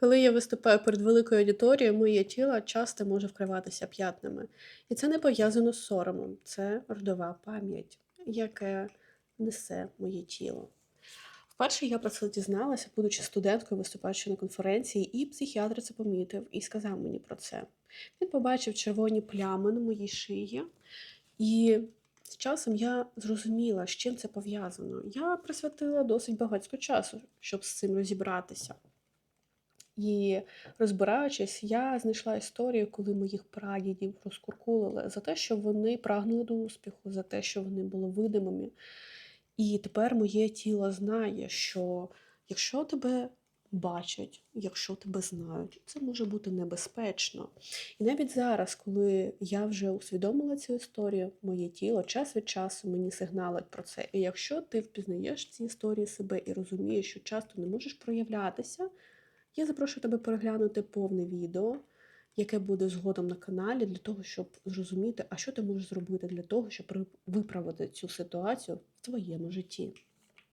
Коли я виступаю перед великою аудиторією, моє тіло часто може вкриватися п'ятнами. І це не пов'язано з соромом, це родова пам'ять, яке несе моє тіло. Вперше я про це дізналася, будучи студенткою, виступаючи на конференції, і психіатр це помітив і сказав мені про це. Він побачив червоні плями на моїй шиї, і з часом я зрозуміла, з чим це пов'язано. Я присвятила досить багатько часу, щоб з цим розібратися. І розбираючись, я знайшла історію, коли моїх прадідів розкуркулили за те, що вони прагнули до успіху, за те, що вони були видимими. І тепер моє тіло знає, що якщо тебе бачать, якщо тебе знають, це може бути небезпечно. І навіть зараз, коли я вже усвідомила цю історію, моє тіло час від часу мені сигналить про це. І якщо ти впізнаєш ці історії себе і розумієш, що часто не можеш проявлятися, я запрошую тебе переглянути повне відео, яке буде згодом на каналі, для того, щоб зрозуміти, а що ти можеш зробити для того, щоб виправити цю ситуацію в твоєму житті.